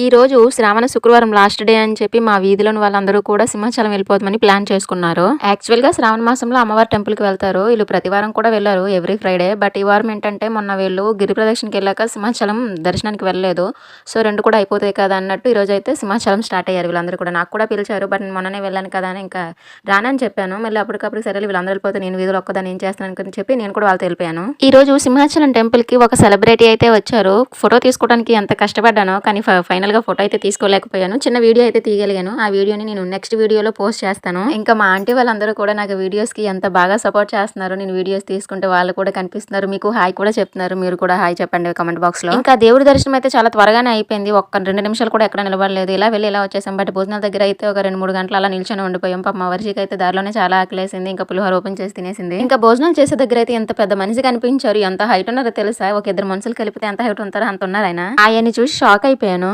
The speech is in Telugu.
ఈ రోజు శ్రావణ శుక్రవారం లాస్ట్ డే అని చెప్పి మా వీధిలోని వాళ్ళందరూ కూడా సింహాచలం వెళ్ళిపోతామని ప్లాన్ చేసుకున్నారు. యాక్చువల్గా శ్రావణ మాసంలో అమ్మవారి టెంపుల్కి వెళ్తారు. వీళ్ళు ప్రతి వారం కూడా వెళ్ళారు ఎవ్రీ ఫ్రైడే బట్ ఈ వారం ఏంటంటే మొన్న వీళ్ళు గిరి ప్రదక్షిణకి వెళ్ళాక సింహాచలం దర్శనానికి వెళ్ళలేదు. సో రెండు కూడా అయిపోతాయి కదా అన్నట్టు ఈ రోజు అయితే సింహాచలం స్టార్ట్ అయ్యారు వీళ్ళందరూ కూడా. నాకు కూడా పిలిచారు బట్ నేను మొన్ననే వెళ్ళాను కదా అని ఇంకా రానని చెప్పాను. మళ్ళీ అప్పటికప్పుడు సరే వీళ్ళందరూ వెళ్ళిపోతే నేను వీధిలో ఒక్కదాన్ని ఏం చేస్తాను అని చెప్పి నేను కూడా వాళ్ళతో వెళ్ళిపోయాను. ఈ రోజు సింహాచలం టెంపుల్కి ఒక సెలబ్రిటీ అయితే వచ్చారు. ఫోటో తీసుకోవడానికి ఎంత కష్టపడ్డానో కానీ ఫైనల్ గా ఫోటో అయితే తీసుకోలేకపోయాను. చిన్న వీడియో అయితే తీయగలిగాను. ఆ వీడియోని నేను నెక్స్ట్ వీడియోలో పోస్ట్ చేస్తాను. ఇంకా మా ఆంటీ వాళ్ళందరూ కూడా నాకు వీడియోస్కి ఎంత బాగా సపోర్ట్ చేస్తున్నారు నేను వీడియోస్ తీసుకుంటే వాళ్ళు కూడా కనిపిస్తున్నారు. మీకు హాయ్ కూడా చెప్తున్నారు. మీరు కూడా హాయ్ చెప్పండి కామెంట్ బాక్స్లో ఇంకా దేవుడి దర్శనం అయితే చాలా త్వరగానే అయిపోయింది. ఒక్క రెండు నిమిషాలు కూడా ఎక్కడ నిలబడలేదు. ఇలా వెళ్ళి ఇలా వచ్చేసాం. బట్ భోజనాల దగ్గర అయితే ఒక రెండు మూడు గంటలు అలా నిల్చొని ఉండిపోయాం. పాప మా వర్షికి అయితే దారిలోనే చాలా ఆకలేసింది. ఇంకా పులిహోర ఓపెన్ చేసి తినేసింది. ఇంకా భోజనాలు చేసే దగ్గర అయితే ఎంత పెద్ద మనిషి కనిపించారు? ఎంత హైట్ ఉన్నారో తెలుసా? ఒక ఇద్దరు మనుషులు కలిపితే ఎంత హైట్ ఉంటారో అంత ఉన్నారు ఆయన ఆయన్ని చూసి షాక్ అయిపోయాను.